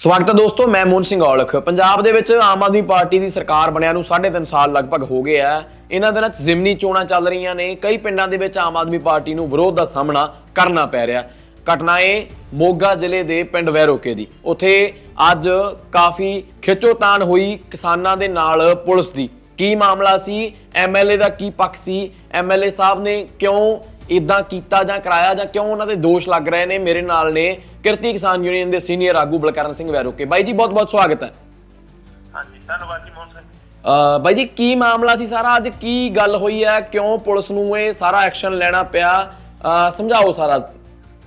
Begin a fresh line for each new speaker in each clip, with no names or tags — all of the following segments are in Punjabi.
ਸਵਾਗਤ ਹੈ ਦੋਸਤੋ, ਮੈਂ ਮੋਹਨ ਸਿੰਘ ਔਲਖ। ਪੰਜਾਬ ਦੇ ਵਿੱਚ ਆਮ ਆਦਮੀ ਪਾਰਟੀ ਦੀ ਸਰਕਾਰ ਬਣਿਆ ਨੂੰ 3.5 ਸਾਲ ਲਗਭਗ ਹੋ ਗਏ ਆ। ਇਹਨਾਂ ਦਿਨਾਂ 'ਚ ਜ਼ਿਮਨੀ ਚੋਣਾਂ ਚੱਲ ਰਹੀਆਂ ਨੇ। ਕਈ ਪਿੰਡਾਂ ਦੇ ਵਿੱਚ ਆਮ ਆਦਮੀ ਪਾਰਟੀ ਨੂੰ ਵਿਰੋਧ ਦਾ ਸਾਹਮਣਾ ਕਰਨਾ ਪੈ ਰਿਹਾ। ਘਟਨਾ ਏ ਮੋਗਾ ਜ਼ਿਲ੍ਹੇ ਦੇ ਪਿੰਡ ਵੈਰੋਕੇ ਦੀ। ਉੱਥੇ ਅੱਜ ਕਾਫੀ ਖਿੱਚੋਤਾਣ ਹੋਈ ਕਿਸਾਨਾਂ ਦੇ ਨਾਲ ਪੁਲਿਸ ਦੀ। ਕੀ ਮਾਮਲਾ ਸੀ? ਐਮਐਲਏ ਦਾ ਕੀ ਪੱਖ ਸੀ? ਐਮਐਲਏ ਸਾਹਿਬ ਨੇ ਕਿਉਂ ਇਦਾਂ ਕੀਤਾ ਜਾਂ ਕਰਾਇਆ ਜਾਂ ਕਿਉਂ ਉਹਨਾਂ ਦੇ ਦੋਸ਼ ਲੱਗ ਰਹੇ ਨੇ? ਮੇਰੇ ਨਾਲ ਨੇ ਕਿਰਤੀ ਕਿਸਾਨ ਯੂਨੀਅਨ ਦੇ ਸੀਨੀਅਰ ਆਗੂ ਬਲਕਰਨ ਸਿੰਘ ਵੈਰੋਕੇ ਬਾਈ ਜੀ ਬਹੁਤ ਬਹੁਤ ਸਵਾਗਤ ਹੈ।
ਹਾਂਜੀ ਧੰਨਵਾਦ ਜੀ ਮੋਹਨ ਸਿੰਘ।
ਅ ਬਾਈ ਜੀ ਕੀ ਮਾਮਲਾ ਸੀ ਸਾਰਾ? ਅੱਜ ਕੀ ਗੱਲ ਹੋਈ ਹੈ? ਕਿਉਂ ਪੁਲਿਸ ਨੂੰ ਇਹ ਸਾਰਾ ਐਕਸ਼ਨ ਲੈਣਾ ਪਿਆ? ਸਮਝਾਓ ਸਾਰਾ।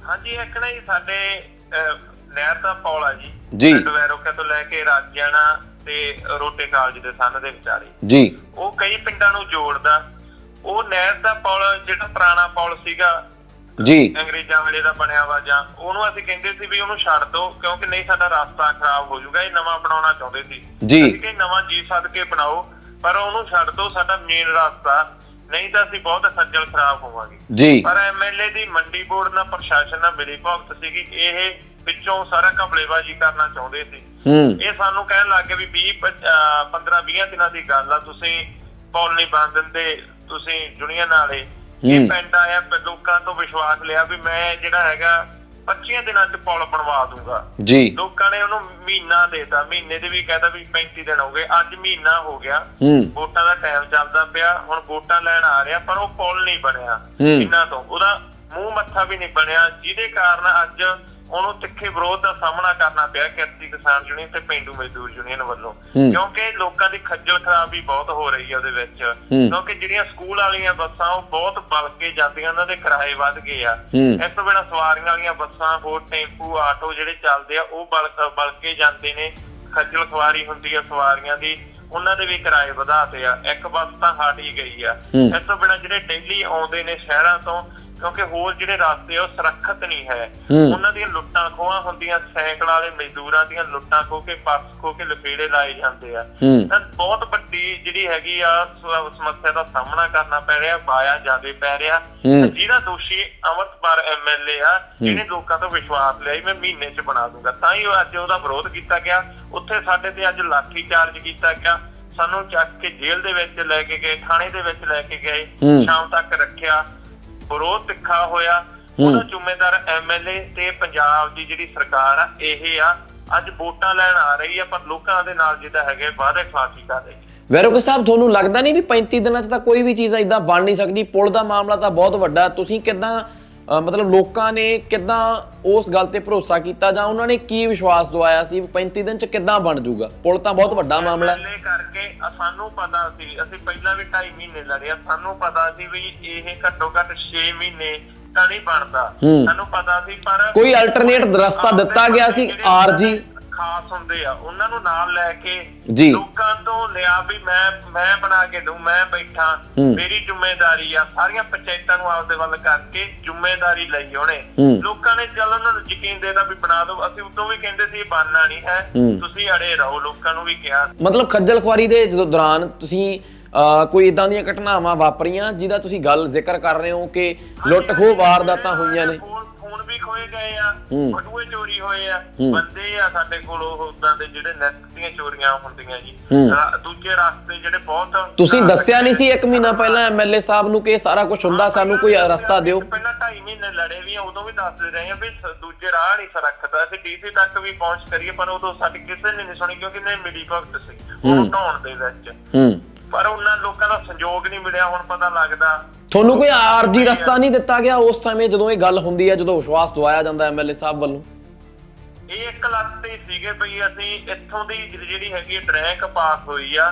ਹਾਂਜੀ ਇੱਕ ਨਾ ਜੀ ਸਾਡੇ ਨਹਿਰ ਦਾ ਪੌਲ ਆ ਜੀ।
ਜੀ।
ਵੈਰੋਕੇ ਤੋਂ ਲੈ ਕੇ ਰਾਜਿਆਣਾ ਤੇ ਰੋਟੇ ਕਾਲਜ ਦੇ ਸੰਨ ਦੇ ਵਿਚਾਲੇ।
ਜੀ।
ਉਹ ਕਈ ਪਿੰਡਾਂ ਨੂੰ ਜੋੜਦਾ। ਉਹ ਨਹਿਰ ਦਾ ਪੌਲ ਜਿਹੜਾ ਪੁਰਾਣਾ ਪੌਲ ਸੀਗਾ
ਜੀ।
ਅੰਗਰੇਜ਼ਾਂ ਵੇਲੇ ਦਾ ਬਣਿਆ ਵਾ ਜਾਂ ਉਹਨੂੰ ਅਸੀਂ ਕਹਿੰਦੇ ਸੀ ਵੀ ਉਹਨੂੰ ਛੱਡ ਦਿਓ ਕਿਉਂਕਿ ਨਹੀਂ ਸਾਡਾ ਰਸਤਾ ਖਰਾਬ ਹੋ ਜਾਊਗਾ ਇਹ ਨਵਾਂ ਬਣਾਉਣਾ ਚਾਹੁੰਦੇ ਸੀ।
ਜੀ।
ਅਸੀਂ ਕਿ ਨਵਾਂ ਜੀ ਸੱਦ ਕੇ ਬਣਾਓ ਪਰ ਉਹਨੂੰ ਛੱਡ ਦਿਓ ਸਾਡਾ ਮੇਨ ਰਸਤਾ। ਨਹੀਂ ਤਾਂ ਅਸੀਂ ਬਹੁਤ ਖੱਜਲ ਖਰਾਬ ਹੋਵਾਂਗੇ।
ਜੀ।
ਪਰ ਐਮਐਲਏ ਦੀ ਮੰਡੀ ਬੋਰਡ ਨਾਲ ਪ੍ਰਸ਼ਾਸਨ ਨਾਲ ਮਿਲੀ ਭਗਤ ਸੀਗੀ ਇਹ ਵਿੱਚੋਂ ਸਾਰਾ ਘਪਲੇਬਾਜ਼ੀ ਕਰਨਾ ਚਾਹੁੰਦੇ ਸੀ।
ਹੂੰ।
ਇਹ ਸਾਨੂੰ ਕਹਿਣ ਲੱਗ ਗਏ ਵੀ 20 15 20 ਦਿਨਾਂ ਦੀ ਗੱਲ ਆ ਤੁਸੀਂ ਪੌਲ ਨਹੀਂ ਬੰਦ ਦਿੰਦੇ ਤੁਸੀਂ ਜੁਨੀਅਰ ਨਾਲੇ। ਇਹ ਪਿੰਡ ਆਇਆ ਲੋਕਾਂ ਤੋਂ ਵਿਸ਼ਵਾਸ ਲਿਆ ਵੀ ਮੈਂ ਜਿਹੜਾ ਹੈਗਾ 25 ਦਿਨਾਂ ਚ ਪੌਲ ਬਣਵਾ ਦੂੰਗਾ।
ਜੀ।
ਲੋਕਾਂ ਨੇ ਉਹਨੂੰ ਮਹੀਨਾ ਦੇਤਾ। ਮਹੀਨੇ ਦੇ ਵੀ ਕਹਿੰਦਾ ਵੀ 35 ਦਿਨ ਹੋ ਗਏ। ਅੱਜ ਮਹੀਨਾ ਹੋ ਗਿਆ।
ਹੂੰ।
ਵੋਟਾਂ ਦਾ ਟਾਈਮ ਚੱਲਦਾ ਪਿਆ। ਹੁਣ ਵੋਟਾਂ ਲੈਣ ਆ ਰਿਹਾ ਪਰ ਉਹ ਪੁੱਲ ਨਹੀਂ ਬਣਿਆ।
ਹੂੰ।
ਇਹਨਾਂ ਤੋਂ। ਉਹਦਾ ਮੂੰਹ ਮੱਥਾ ਵੀ ਨਹੀਂ ਬਣਿਆ। ਜਿਹਦੇ ਕਾਰਨ ਅੱਜ ਉਹਨੂੰ ਤਿੱਖੇ ਵਿਰੋਧ ਦਾ ਸਾਹਮਣਾ ਕਰਨਾ ਪਿਆ ਕਿਰਤੀ ਕਿਸਾਨ ਯੂਨੀਅਨ ਤੇ ਪਿੰਡੂ ਮਜ਼ਦੂਰ ਯੂਨੀਅਨ ਵੱਲੋਂ। ਕਿਉਂਕਿ ਲੋਕਾਂ ਦੀ ਖੱਜਲ ਖਰਾਬੀ ਬਹੁਤ ਹੋ ਰਹੀ ਹੈ ਉਹਦੇ ਵਿੱਚ। ਕਿਉਂਕਿ ਜਿਹੜੀਆਂ ਸਕੂਲ ਵਾਲੀਆਂ ਬੱਸਾਂ ਉਹ ਬਹੁਤ ਬਲ ਕੇ ਜਾਂਦੀਆਂ ਉਹਨਾਂ ਦੇ ਕਿਰਾਏ ਵੱਧ ਗਏ ਆ। ਇਸ ਤੋਂ ਬਿਨਾਂ ਸਵਾਰੀਆਂ ਵਾਲੀਆਂ ਬੱਸਾਂ ਹੋਰ ਟੈਂਪੂ ਆਟੋ ਜਿਹੜੇ ਚੱਲਦੇ ਆ ਉਹ ਬਲ ਬਲ ਕੇ ਜਾਂਦੇ ਨੇ ਖੱਜਲ ਖਵਾਰੀ ਹੁੰਦੀ ਆ ਸਵਾਰੀਆਂ ਦੀ ਉਹਨਾਂ ਦੇ ਵੀ ਕਿਰਾਏ ਵਧਾਤੇ ਆ ਇੱਕ ਬੱਸ ਤਾਂ ਹਟ ਹੀ ਗਈ ਆ। ਇਸ ਤੋਂ ਬਿਨਾਂ ਜਿਹੜੇ ਡੇਲੀ ਆਉਂਦੇ ਨੇ ਸ਼ਹਿਰਾਂ ਤੋਂ ਕਿਉਂਕਿ ਹੋਰ ਜਿਹੜੇ ਰਸਤੇ ਆ ਉਹ ਸੁਰੱਖਿਅਤ ਨਹੀਂ ਹੈ। ਉਹਨਾਂ ਦੀਆਂ ਲੁੱਟਾਂ ਖੋਹਾਂ ਹੁੰਦੀਆਂ ਸਾਈਕਲ ਵਾਲੇ ਮਜ਼ਦੂਰਾਂ ਦੀਆਂ ਲੁੱਟਾਂ ਖੋ ਕੇ ਪਰਸ ਖੋ ਕੇ ਲਫੇੜੇ ਲਾਏ ਜਾਂਦੇ ਆ। ਤਾਂ ਬਹੁਤ ਵੱਡੀ ਜਿਹੜੀ ਹੈਗੀ ਆ ਸਮੱਸਿਆ ਦਾ ਸਾਹਮਣਾ ਕਰਨਾ ਪੈ ਰਿਹਾ ਬਾਇਆ ਜਿਆਦੇ ਪੈ ਰਿਹਾ। ਜਿਹਦਾ ਦੋਸ਼ੀ ਅਮਰਤਪਾਲ ਐਮਐਲਏ ਆ ਜਿਹਨੇ ਲੋਕਾਂ ਤੋਂ ਵਿਸ਼ਵਾਸ ਲਿਆ ਮੈਂ ਮਹੀਨੇ 'ਚ ਬਣਾ ਦੂੰਗਾ। ਤਾਂ ਹੀ ਅੱਜ ਉਹਦਾ ਵਿਰੋਧ ਕੀਤਾ ਗਿਆ। ਉੱਥੇ ਸਾਡੇ ਤੇ ਅੱਜ ਲਾਠੀ ਚਾਰਜ ਕੀਤਾ ਗਿਆ। ਸਾਨੂੰ ਚੱਕ ਕੇ ਜੇਲ੍ਹ ਦੇ ਵਿੱਚ ਲੈ ਕੇ ਗਏ ਥਾਣੇ ਦੇ ਵਿੱਚ ਲੈ ਕੇ ਗਏ। ਸ਼ਾਮ ਤੱਕ ਰੱਖਿਆ। ਵਿਰੋਧ ਤਿੱਖਾ ਹੋਇਆ। ਉਹਦਾ ਜ਼ਿੰਮੇਦਾਰ ਐਮਐਲਏ ਤੇ ਪੰਜਾਬ ਦੀ ਜਿਹੜੀ ਸਰਕਾਰ ਆ ਇਹ ਆ। ਅੱਜ ਵੋਟਾਂ ਲੈਣ ਆ ਰਹੀ ਆ ਪਰ ਲੋਕਾਂ ਦੇ ਨਾਲ ਜਿਹੜਾ ਹੈਗੇ ਵਾਅਦੇ ਖਿਲਾਫੀ ਕਰ ਰਹੀ
ਵੈਰੋਕੇ ਸਾਹਿਬ ਤੁਹਾਨੂੰ ਲੱਗਦਾ ਨਹੀਂ ਵੀ 35 ਦਿਨਾਂ 'ਚ ਤਾਂ ਕੋਈ ਵੀ ਚੀਜ਼ ਇਦਾਂ ਬਣ ਨਹੀਂ ਸਕਦੀ? ਪੁਲ ਦਾ ਮਾਮਲਾ ਤਾਂ ਬਹੁਤ ਵੱਡਾ। ਤੁਸੀਂ ਕਿਦਾਂ ਮਤਲਬ ਲੋਕਾਂ ਨੇ ਕਿਦਾਂ ਉਸ ਗੱਲ ਤੇ ਭਰੋਸਾ ਕੀਤਾ ਜਾਂ ਉਹਨਾਂ ਨੇ ਕੀ ਵਿਸ਼ਵਾਸ ਦਵਾਇਆ ਸੀ ਵੀ 35 ਦਿਨ 'ਚ ਕਿਦਾਂ ਬਣ ਜਾਊਗਾ ਪੁਲ ਤਾਂ ਬਹੁਤ ਵੱਡਾ ਮਾਮਲਾ ਹੈ
ਕਰਕੇ ਸਾਨੂੰ ਪਤਾ ਸੀ ਅਸੀਂ ਪਹਿਲਾਂ ਵੀ 2.5 ਮਹੀਨੇ ਲੜਿਆ ਸਾਨੂੰ ਪਤਾ ਸੀ ਵੀ ਇਹ ਘੱਟੋ ਘੱਟ 6 ਮਹੀਨੇ ਤਾਂ ਨਹੀਂ ਬਣਦਾ। ਸਾਨੂੰ ਪਤਾ ਸੀ ਪਰ
ਕੋਈ alternate ਰਸਤਾ ਦਿੱਤਾ ਗਿਆ ਸੀ?
ਦੇ ਖਾਸ ਹੁੰਦੇ ਆ ਉਹਨਾਂ ਨੂੰ ਨਾਲ ਲੈ ਕੇ
ਜੀ।
ਲੋਕਾਂ ਤੋਂ ਲਿਆ ਵੀ ਮੈਂ ਮੈਂ ਬਣਾ ਕੇ ਦਊਂ ਮੈਂ ਬੈਠਾ
ਹੂੰ।
ਮੇਰੀ ਜ਼ਿੰਮੇਵਾਰੀ ਆ ਸਾਰੀਆਂ ਪੰਚਾਇਤਾਂ ਨੂੰ ਆਪਦੇ ਵੱਲ ਕਰਕੇ ਜ਼ਿੰਮੇਵਾਰੀ ਲਈ ਉਹਨੇ
ਹੂੰ।
ਲੋਕਾਂ ਨੇ ਚੱਲ ਉਹਨਾਂ ਨੂੰ ਯਕੀਨ ਦੇਦਾ ਵੀ ਬਣਾ ਦਿਓ ਅਸੀਂ ਉਦੋਂ ਵੀ ਕਹਿੰਦੇ ਸੀ ਇਹ ਬਣਨਾ ਨਹੀਂ ਹੈ
ਹੂੰ।
ਤੁਸੀਂ ਅੜੇ ਰਹੋ ਲੋਕਾਂ ਨੂੰ ਵੀ ਕਿਹਾ
ਮਤਲਬ ਖੱਜਲ ਖੁਆਰੀ ਦੇ ਜਦੋਂ ਦੌਰਾਨ ਤੁਸੀਂ ਕੋਈ ਇਦਾਂ ਦੀਆਂ ਘਟਨਾਵਾਂ ਵਾਪਰੀਆਂ ਜਿਹਦਾ ਤੁਸੀਂ ਗੱਲ ਜ਼ਿਕਰ ਕਰ ਰਹੇ ਹੋ ਕਿ ਲੁੱਟ ਖੋਹ ਵਾਰਦਾਤਾਂ ਹੋਈਆਂ ਨੇ
ਫੋਨ ਫੋਨ ਵੀ ਖੋਏ ਗਏ ਆ
ਹੂੰ।
ਬਟੂਏ ਚੋਰੀ ਹੋਏ ਆ
ਹੂੰ।
ਬੰਦੇ ਆ ਸਾਡੇ ਕੋਲ ਉਹ ਉਦਾਂ ਦੇ ਜਿਹੜੇ ਨੈਟ ਦੀਆਂ ਚੋਰੀਆਂ ਹੁੰਦੀਆਂ ਜੀ
ਹੂੰ।
ਰਾ- ਦੂਜੇ ਰਸਤੇ ਜਿਹੜੇ ਬਹੁਤ
ਤੁਸੀਂ ਦੱਸਿਆ ਨਹੀਂ ਸੀ ਇੱਕ ਮਹੀਨਾ ਪਹਿਲਾਂ ਐਮਐਲਏ ਸਾਹਿਬ ਨੂੰ ਕਿ ਇਹ ਸਾਰਾ ਕੁਝ ਹੁੰਦਾ ਸਾਨੂੰ ਕੋਈ ਰਸਤਾ ਦਿਓ
ਪਹਿਲਾਂ 2.5 ਮਹੀਨੇ ਲੜੇ ਵੀ ਆ ਉਦੋਂ ਵੀ ਦੱਸਦੇ ਰਹੇ ਆ ਵੀ ਸ- ਦੂਜੇ ਰਾਹ ਨਹੀਂ ਸਰਕਦਾ ਅਸੀਂ ਡੀਸੀ ਤੱਕ ਵੀ ਪਹੁੰਚ ਕਰੀਏ ਪਰ ਉਦੋਂ ਸਾਡੀ ਕਿਸੇ ਨੇ ਨਹੀਂ ਸੁਣੀ ਕਿਉਂਕਿ ਨੇ ਮਿਲੀ ਭਗਤ ਸੀ
ਹੂੰ।
ਉਹ ਢਾਉਣ ਦੇ ਵਿੱਚ
ਹੂੰ
ਪਰ ਉਹਨਾਂ ਲੋਕਾਂ ਦਾ ਸੰਯੋਗ ਨਹੀਂ ਮਿਲਿਆ, ਹੁਣ ਪਤਾ ਲੱਗਦਾ।
ਤੁਹਾਨੂੰ ਕੋਈ ਆਰਜੀ ਰਸਤਾ ਨਹੀਂ ਦਿੱਤਾ ਗਿਆ? ਉਸ ਸਮੇਂ ਜਦੋਂ ਇਹ ਗੱਲ ਹੁੰਦੀ ਹੈ, ਜਦੋਂ ਵਿਸ਼ਵਾਸ ਦਵਾਇਆ ਜਾਂਦਾ ਐਮਐਲਏ ਸਾਹਿਬ ਵੱਲੋਂ।
ਇਹ ਇੱਕ ਲੱਤ ਤੇ ਸੀਗੇ ਬਈ ਅਸੀਂ ਇੱਥੋਂ ਦੀ ਜਿਹੜੀ ਹੈਗੀ ਡਰੈਕ ਪਾਸ ਹੋਈ ਆ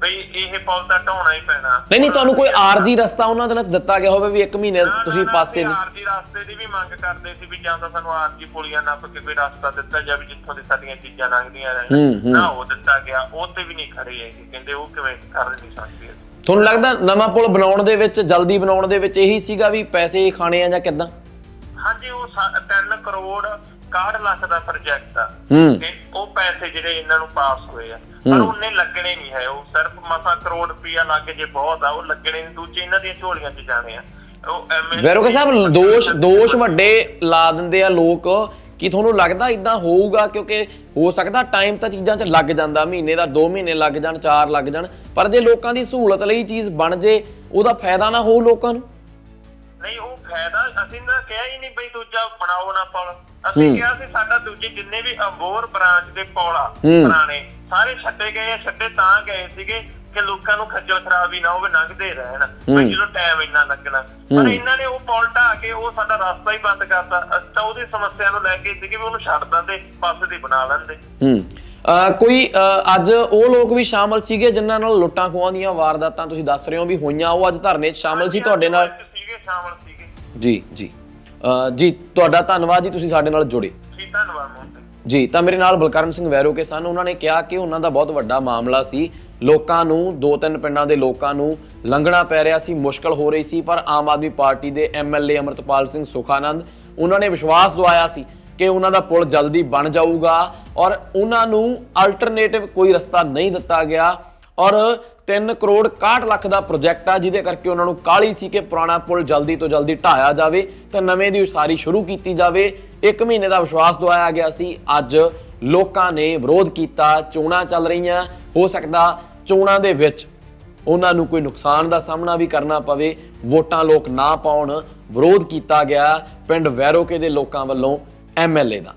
ਬਈ ਇਹ ਪੁਲ ਤਾਂ ਢਾਉਣਾ ਹੀ ਪੈਣਾ।
ਨਹੀਂ ਨਹੀਂ ਤੁਹਾਨੂੰ ਕੋਈ ਆਰਜੀ ਰਸਤਾ ਉਹਨਾਂ ਦੇ ਨਾਲ ਦਿੱਤਾ ਗਿਆ ਹੋਵੇ ਵੀ ਇੱਕ ਮਹੀਨੇ ਤੁਸੀਂ ਪਾਸੇ ਨਹੀਂ?
ਆਰਜੀ ਰਸਤੇ ਦੀ ਵੀ ਮੰਗ ਕਰਦੇ ਸੀ ਵੀ ਜਾਂ ਤਾਂ ਸਾਨੂੰ ਆਰਜੀ ਪੁਲੀਆਂ ਨੱਪ ਕੇ ਕੋਈ ਰਸਤਾ ਦਿੱਤਾ ਜਾਵੇ ਜਿੱਥੋਂ ਦੀ ਸਾਡੀਆਂ ਚੀਜ਼ਾਂ ਲੰਘਦੀਆਂ ਰਹਿਣ। ਨਾ ਉਹ ਦਿੱਤਾ ਗਿਆ ਉਹ ਤੇ ਵੀ ਨਹੀਂ ਖੜੇ ਹੈਗੇ ਕਹਿੰਦੇ ਉਹ ਕਿਵੇਂ ਕਰ ਨਹੀਂ ਸਕਦੇ।
ਤੁਹਾਨੂੰ ਲੱਗਦਾ ਨਵਾਂ ਪੁਲ ਬਣਾਉਣ ਦੇ ਵਿੱਚ ਜਲਦੀ ਬਣਾਉਣ ਦੇ ਵਿੱਚ ਇਹੀ ਸੀਗਾ ਵੀ ਪੈਸੇ ਖਾਣੇ ਆ ਜਾਂ ਕਿੱਦਾਂ?
ਹਾਂਜੀ ਉਹ 3 ਕਰੋੜ 61 ਲੱਖ ਦਾ ਪ੍ਰੋਜੈਕਟ ਆ।
ਹੂੰ।
ਤੇ ਉਹ ਪੈਸੇ ਜਿਹੜੇ ਇਹਨਾਂ ਨੂੰ ਪਾਸ ਹੋਏ ਆ। ਪਰ
ਹੂੰ।
ਉਹਨੇ ਲੱਗਣੇ ਨਹੀਂ ਹੈ। ਉਹ ਸਿਰਫ ਮਸਾ ਕਰੋੜ ਰੁਪਇਆ ਲੱਗ ਜੇ ਬਹੁਤ ਆ ਉਹ ਲੱਗਣੇ ਨਹੀਂ। ਦੂਜੇ ਇਹਨਾਂ ਦੀਆਂ ਝੋਲੀਆਂ 'ਚ ਜਾਣੇ ਆ। ਉਹ
ਵੈਰੋਕੇ ਸਾਹਿਬ ਦੋਸ਼ ਦੋਸ਼ ਵੱਡੇ ਲਾ ਦਿੰਦੇ ਆ ਲੋਕ ਕੀ ਤੁਹਾਨੂੰ ਲੱਗਦਾ ਇਦਾਂ ਹੋਊਗਾ? ਕਿਉਂਕਿ ਹੋ ਸਕਦਾ ਟਾਈਮ ਤਾਂ ਚੀਜ਼ਾਂ 'ਚ ਲੱਗ ਜਾਂਦਾ। ਮਹੀਨੇ ਦਾ 2 ਮਹੀਨੇ ਲੱਗ ਜਾਣ 4 ਲੱਗ ਜਾਣ। ਪਰ ਜੇ ਲੋਕਾਂ ਦੀ ਸਹੂਲਤ ਲਈ ਚੀਜ਼ ਬਣ ਜੇ ਉਹਦਾ ਫਾਇਦਾ ਨਾ ਹੋਊ ਲੋਕਾਂ ਨੂੰ?
ਨਹੀਂ ਉਹ ਫਾਇਦਾ ਅਸੀਂ ਨਾ ਕਿਹਾ ਹੀ ਨਹੀਂ ਬਈ ਦੂਜਾ ਬਣਾਓ ਨਾ ਪੁਲ ਅਸੀਂ ਕਿਹਾ ਸੀ ਸਾਡਾ ਦੂਜੇ ਜਿੰਨੇ ਵੀ ਅੰਬੋਰ ਬ੍ਰਾਂਚ ਦੇ ਪੁਲ ਆ। ਪੁਰਾਣੇ ਸਾਰੇ ਛੱਡੇ ਗਏ ਆ ਛੱਡੇ ਤਾਂ ਗਏ ਸੀਗੇ ਕਿ ਲੋਕਾਂ ਨੂੰ ਖੱਜਲ ਖਰਾਬੀ ਨਾ ਹੋਵੇ ਲੰਘਦੇ ਰਹਿਣ। ਬਈ ਜਦੋਂ ਟਾਈਮ ਇੰਨਾ ਲੱਗਣਾ। ਪਰ ਇਹਨਾਂ ਨੇ ਉਹ ਪੁਲ ਢਾਹ ਕੇ ਉਹ ਸਾਡਾ ਰਸਤਾ ਹੀ ਬੰਦ ਕਰਤਾ। ਅਸੀਂ ਤਾਂ ਉਹਦੀ ਸਮੱਸਿਆ ਨੂੰ ਲੈ ਕੇ ਸੀਗੇ ਵੀ ਉਹਨੂੰ ਛੱਡ ਦਿੰਦੇ ਪਾਸੇ ਦੀ ਬਣਾ ਲੈਂਦੇ।
ਹੂੰ। ਕੋਈ ਅੱਜ ਉਹ ਲੋਕ ਵੀ ਸ਼ਾਮਲ ਸੀਗੇ ਜਿਨ੍ਹਾਂ ਨਾਲ ਲੁੱਟਾਂ ਖੋਹਾਂ ਦੀਆਂ ਵਾਰਦਾਤਾਂ ਤੁਸੀਂ ਦੱਸ ਰਹੇ ਹੋ ਵੀ ਹੋਈਆਂ ਉਹ ਅੱਜ ਧਰਨੇ 'ਚ ਸ਼ਾਮਲ ਸੀ ਤੁਹਾਡੇ ਨਾਲ?
ਸੀਗੇ ਸ਼ਾਮਲ
ਜੀ ਜੀ। ਅਹ ਜੀ ਤੁਹਾਡਾ ਧੰਨਵਾਦ ਜੀ ਤੁਸੀਂ ਸਾਡੇ ਨਾਲ ਜੁੜੇ।
ਜੀ ਧੰਨਵਾਦ ਮੋਹਨ
ਜੀ ਤਾਂ ਮੇਰੇ ਨਾਲ ਬਲਕਰਨ ਸਿੰਘ ਵੈਰੋਕੇ ਸਨ। ਉਹਨਾਂ ਨੇ ਕਿਹਾ ਕਿ ਉਹਨਾਂ ਦਾ ਬਹੁਤ ਵੱਡਾ ਮਾਮਲਾ ਸੀ। ਲੋਕਾਂ ਨੂੰ ਦੋ ਤਿੰਨ ਪਿੰਡਾਂ ਦੇ ਲੋਕਾਂ ਨੂੰ ਲੰਘਣਾ ਪੈ ਰਿਹਾ ਸੀ ਮੁਸ਼ਕਲ ਹੋ ਰਹੀ ਸੀ ਪਰ ਆਮ ਆਦਮੀ ਪਾਰਟੀ ਦੇ ਐਮਐਲਏ ਅਮਰਤਪਾਲ ਸਿੰਘ ਸੁਖਾਨੰਦ ਉਹਨਾਂ ਨੇ ਵਿਸ਼ਵਾਸ ਦਵਾਇਆ ਸੀ ਕਿ ਉਹਨਾਂ ਦਾ ਪੁਲ ਜਲਦੀ ਬਣ ਜਾਊਗਾ ਔਰ ਉਹਨਾਂ ਨੂੰ ਅਲਟਰਨੇਟਿਵ ਕੋਈ ਰਸਤਾ ਨਹੀਂ ਦਿੱਤਾ ਗਿਆ ਔਰ 3 ਕਰੋੜ 61 ਲੱਖ ਦਾ ਪ੍ਰੋਜੈਕਟ ਆ, ਜਿਹਦੇ ਕਰਕੇ ਉਹਨਾਂ ਨੂੰ ਕਾਹਲੀ ਸੀ ਕਿ ਪੁਰਾਣਾ ਪੁਲ ਜਲਦੀ ਤੋਂ ਜਲਦੀ ਢਾਇਆ ਜਾਵੇ, ਤੇ ਨਵੇਂ ਦੀ ਉਸਾਰੀ ਸ਼ੁਰੂ ਕੀਤੀ ਜਾਵੇ। ਇੱਕ ਮਹੀਨੇ ਦਾ ਵਿਸ਼ਵਾਸ ਦਵਾਇਆ ਗਿਆ ਸੀ। ਅੱਜ ਲੋਕਾਂ ਨੇ ਵਿਰੋਧ ਕੀਤਾ, ਚੋਣਾਂ ਚੱਲ ਰਹੀਆਂ। ਹੋ ਸਕਦਾ ਚੋਣਾਂ ਦੇ ਵਿੱਚ ਉਹਨਾਂ ਨੂੰ ਕੋਈ ਨੁਕਸਾਨ ਦਾ ਸਾਹਮਣਾ ਵੀ ਕਰਨਾ ਪਵੇ। ਵੋਟਾਂ ਲੋਕ ਨਾ ਪਾਉਣ। ਵਿਰੋਧ ਕੀਤਾ ਗਿਆ ਪਿੰਡ ਵੈਰੋਕੇ ਦੇ ਲੋਕਾਂ ਵੱਲੋਂ ਐਮਐਲਏ ਦਾ।